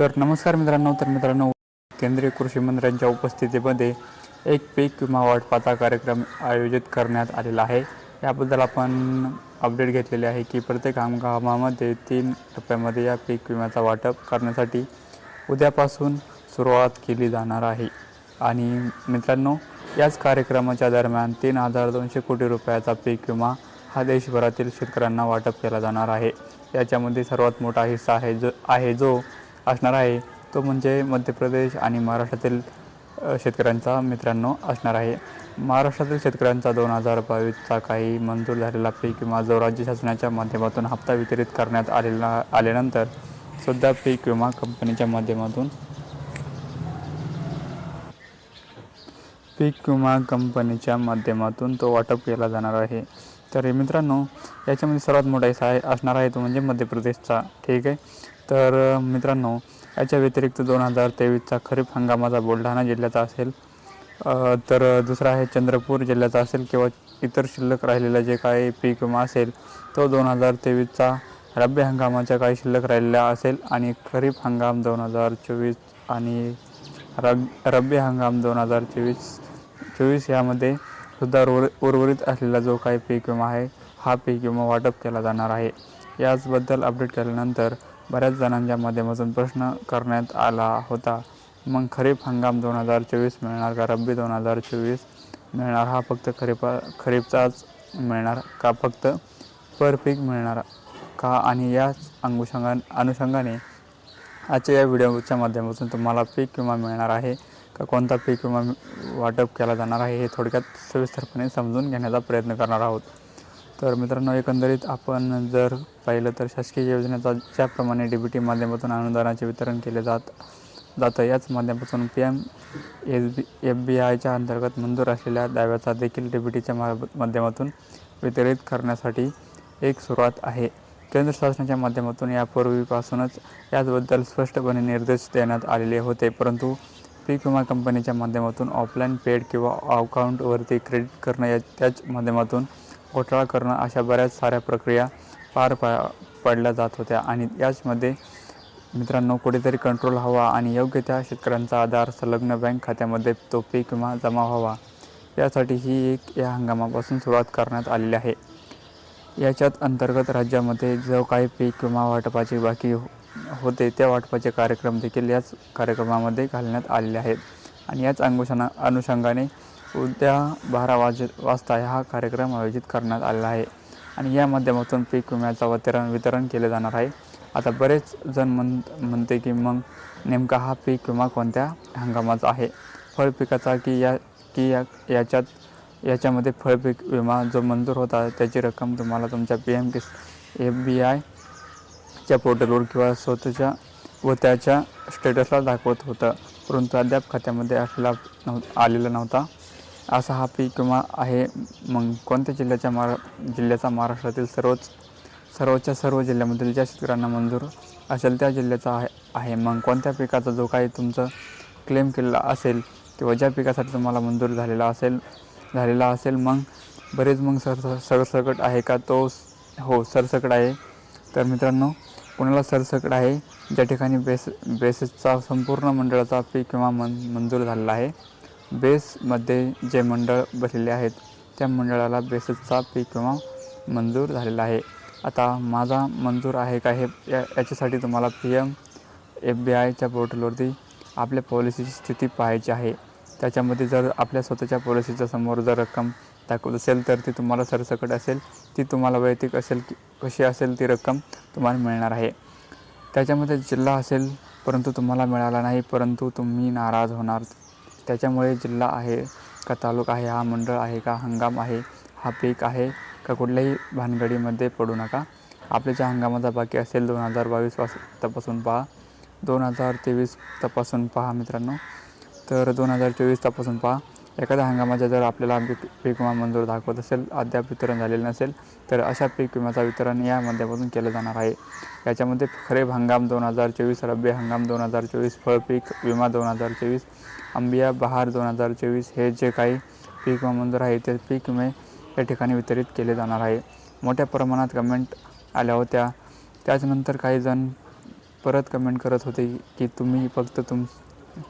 तर नमस्कार मित्रांनो तर मित्रांनो केंद्रीय कृषी मंत्र्यांच्या उपस्थितीमध्ये एक पीक विमा वाटपाचा कार्यक्रम आयोजित करण्यात आलेला आहे. याबद्दल आपण अपडेट घेतलेले आहे की प्रत्येक हंगामामध्ये तीन टप्प्यामध्ये या पीक विम्याचा वाटप करण्यासाठी उद्यापासून सुरुवात केली जाणार आहे. आणि मित्रांनो याच कार्यक्रमाच्या दरम्यान तीन हजार दोनशे कोटी रुपयाचा पीक विमा हा देशभरातील शेतकऱ्यांना वाटप केला जाणार आहे. याच्यामध्ये सर्वात मोठा हिस्सा आहे जो आहे जो असणार आहे. तो म्हणजे मध्य प्रदेश आणि महाराष्ट्रातील शेतकऱ्यांचा मित्रांनो असणार आहे. महाराष्ट्रातील शेतकऱ्यांचा दोन हजार बावीसचा काही मंजूर झालेला पीक विमा जो राज्य शासनाच्या माध्यमातून हप्ता वितरित करण्यात आलेला आल्यानंतर सुद्धा पीक विमा कंपनीच्या माध्यमातून पीक विमा कंपनीच्या माध्यमातून तो वाटप केला जाणार आहे. तर मित्रांनो याच्यामध्ये सर्वात मोठा हिस्सा आहे असणार आहे तो म्हणजे मध्य प्रदेशचा. ठीक आहे? तर मित्रांनो याच्या व्यतिरिक्त दोन हजार तेवीसचा खरीप हंगामाचा बुलढाणा जिल्ह्याचा असेल. तर दुसरा आहे चंद्रपूर जिल्ह्याचा असेल किंवा इतर शिल्लक राहिलेला जे काही पीक विमा असेल तो दोन हजार तेवीसचा रब्बी हंगामाच्या काही शिल्लक राहिलेला असेल आणि खरीप हंगाम दोन हजार चोवीस आणि रब रब्बी हंगाम दोन हजार चोवीस चोवीस यामध्ये सुद्धा उर उर्वरित असलेला जो काही पीक विमा आहे हा पीक विमा वाटप केला जाणार आहे. याचबद्दल अपडेट केल्यानंतर बऱ्याच जणांच्या माध्यमातून प्रश्न करण्यात आला होता. मग खरीप हंगाम दोन हजार चोवीस मिळणार का? रब्बी दोन हजार चोवीस मिळणार हा फक्त खरीपा खरीपचाच मिळणार का? फक्त पर पीक मिळणार का? आणि याच अनुषंगा अनुषंगाने आजच्या या व्हिडिओच्या माध्यमातून तुम्हाला पीक विमा मिळणार आहे का? कोणता पीक विमा वाटप केला जाणार आहे हे थोडक्यात सविस्तरपणे समजून घेण्याचा प्रयत्न करणार आहोत. तर मित्रांनो एकंदरीत आपण जर पाहिलं तर शासकीय योजनेचा ज्याप्रमाणे डी बी टी माध्यमातून अनुदानाचे वितरण केले जात जातं याच माध्यमातून P M S B F B आयच्या अंतर्गत मंजूर असलेल्या दाव्याचा देखील डी बी टीच्या माध्यमातून वितरित करण्यासाठी एक सुरुवात आहे. केंद्र शासनाच्या माध्यमातून यापूर्वीपासूनच याचबद्दल स्पष्टपणे निर्देश देण्यात आलेले होते परंतु पीक विमा कंपनीच्या माध्यमातून ऑफलाईन पेड किंवा अकाउंटवरती क्रेडिट करणं या त्याच माध्यमातून घोटाळा करणं अशा बऱ्याच साऱ्या प्रक्रिया पार पा पडल्या जात होत्या आणि याचमध्ये मित्रांनो कुठेतरी कंट्रोल हवा आणि योग्य त्या शेतकऱ्यांचा आधार संलग्न बँक खात्यामध्ये तो पीक विमा जमा व्हावा. यासाठी ही एक या हंगामापासून सुरुवात करण्यात आलेली आहे. याच्यात अंतर्गत राज्यामध्ये जो काही पीक विमा वाटपाचे बाकी हो-, होते त्या वाटपाचे कार्यक्रम देखील याच कार्यक्रमामध्ये घालण्यात आलेले आहेत. आणि याच अंगुषणा अनुषंगाने उद्या बारा वाजे वाजता हा कार्यक्रम आयोजित करण्यात आलेला आहे. आणि या माध्यमातून पीक विम्याचा वितरण वितरण केले जाणार आहे. आता बरेच जण म्हण म्हणते की मग नेमका हा पीक विमा कोणत्या हंगामाचा आहे? फळ पिकाचा की या की या याच्यात याच्यामध्ये फळपीक विमा जो मंजूर होता त्याची रक्कम तुम्हाला तुमच्या पी एम किस एफ बी आयच्या पोर्टलवर किंवा स्वतःच्या व त्याच्या स्टेटसला दाखवत होतं. परंतु अद्याप खात्यामध्ये असलेला नव्ह आलेला नव्हता. असा हा पीक विमा आहे. मग कोणत्या जिल्ह्याच्या महारा जिल्ह्याचा महाराष्ट्रातील सर्वच सर्वच्या सर्व जिल्ह्यामधील ज्या शेतकऱ्यांना मंजूर असेल त्या जिल्ह्याचा आहे आहे. मग कोणत्या पिकाचा जो काही तुमचं क्लेम केलेला असेल किंवा ज्या पिकासाठी तुम्हाला मंजूर झालेला असेल झालेला असेल मग बरेच मग सर सरसकट आहे का? तो हो सरसकट आहे. तर मित्रांनो कुणाला सरसकट आहे? ज्या ठिकाणी बेस बेसिसचा संपूर्ण मंडळाचा पीक विमा मन मंजूर झालेला आहे. बेसमध्ये जे मंडळ बसलेले आहेत त्या मंडळाला बेसचा पी किंवा मंजूर झालेला आहे. आता माझा मंजूर आहे का हे या याच्यासाठी तुम्हाला पी एम एफ बी आयच्या पोर्टलवरती आपल्या पॉलिसीची स्थिती पाहायची आहे. त्याच्यामध्ये जर आपल्या स्वतःच्या पॉलिसीच्या समोर जर रक्कम दाखवत असेल तर ती तुम्हाला सरसकट असेल ती तुम्हाला वैयक्तिक असेल की कशी असेल ती रक्कम तुम्हाला मिळणार आहे. त्याच्यामध्ये जिल्हा असेल परंतु तुम्हाला मिळाला नाही परंतु तुम्ही नाराज होणार त्याच्यामुळे जिल्हा आहे का तालुका आहे हा मंडळ आहे का हंगाम आहे हा पीक आहे का कुठल्याही भानगडीमध्ये पडू नका. आपल्या ज्या हंगामाचा बाकी असेल दोन हजार बावीस पास तपासून पहा. दोन हजार तेवीस तपासून पहा मित्रांनो. तर दोन हजार चोवीस तपासून पहा. एखाद्या हंगामाच्या जर आपल्याला पीक पीक विमा मंजूर दाखवत असेल अद्याप वितरण झालेलं नसेल तर अशा पीक विम्याचा वितरण या माध्यमातून केलं जाणार आहे. याच्यामध्ये खरीप हंगाम दोन हजार चोवीस रब्बी हंगाम दोन हजार चोवीस फळपीक विमा दोन हजार चोवीस आंबिया बहार दोन हजार चोवीस हे जे काही पीक विमा मंजूर आहे ते पीक विमे या ठिकाणी वितरित केले जाणार आहे. मोठ्या प्रमाणात कमेंट आल्या होत्या. त्याच्यानंतर काही जण परत कमेंट करत होते की तुम्ही फक्त तुम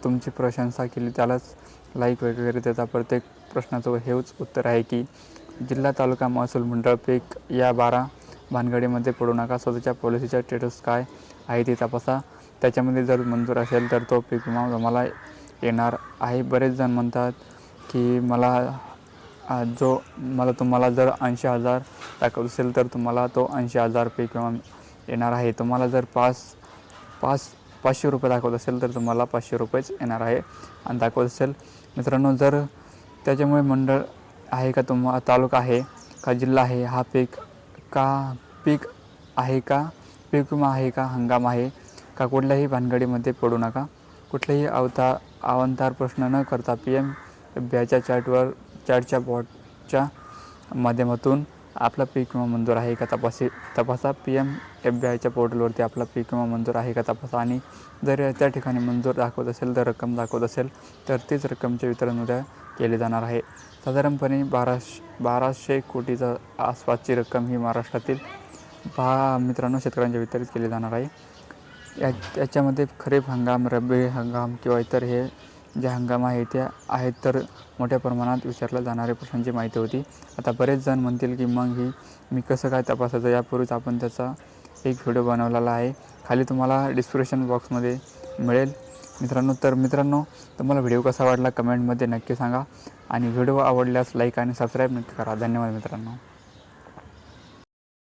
तुमची प्रशंसा केली त्यालाच लाईक वगैरे त्याचा प्रत्येक प्रश्नाचं हेच उत्तर आहे की जिल्हा तालुका महसूल मंडळ पीक या बारा भानगडीमध्ये पडू नका. स्वतःच्या पॉलिसीचा स्टेटस काय आहे ते तपासा. त्याच्यामध्ये जर मंजूर असेल तर तो पीक विमा तुम्हाला येणार आहे. बरेच जण म्हणतात की मला जो मला तुम्हाला जर ऐंशी हजार दाखवत असेल तर तुम्हाला तो ऐंशी हजार पीक विमा येणार आहे. तुम्हाला जर पाच पाच पाचशे रुपये दाखवत असेल तर तुम्हाला पाचशे रुपयेच येणार आहे. आणि दाखवत असेल मित्रांनो जर त्याच्यामुळे मंडळ आहे का तुम्हा तालुका आहे का जिल्हा आहे हा पीक का पीक आहे का पीक विमा आहे का हंगाम आहे का कुठल्याही भानगडीमध्ये पडू नका. कुठलेही अवता अवंतार प्रश्न न करता पी एम ब्याच्या चार्टवर चार्टच्या बॉटच्या माध्यमातून आपला पीक विमा मंजूर आहे का तपासी तपासा. पी एम एफ बी आयच्या पोर्टलवरती आपला पीक विमा मंजूर आहे का तपासा. आणि जर त्या ठिकाणी मंजूर दाखवत असेल तर रक्कम दाखवत असेल तर तीच रक्कमचे वितरण उद्या केले जाणार आहे. साधारणपणे बाराशे बाराशे कोटीचा आसपासची रक्कम ही महाराष्ट्रातील पहा मित्रांनो शेतकऱ्यांच्या वितरित केली जाणार आहे. या याच्यामध्ये खरीप हंगाम रब्बी हंगाम किंवा इतर हे जे हंगाम आहे त्या आहेत तर मोठ्या प्रमाणात विचारल्या जाणाऱ्या प्रश्नांची माहिती होती. आता बरेच जण म्हणतील की मग ही मी कसं काय तपासायचं? यापूर्वीच आपण त्याचा एक व्हिडिओ बनवलेला आहे. खाली तुम्हाला डिस्क्रिप्शन बॉक्समध्ये मिळेल. मित्रांनो तर मित्रांनो तुम्हाला व्हिडिओ कसा वाटला कमेंटमध्ये नक्की सांगा. आणि व्हिडिओ आवडल्यास लाईक आणि सबस्क्राईब नक्की करा. धन्यवाद मित्रांनो.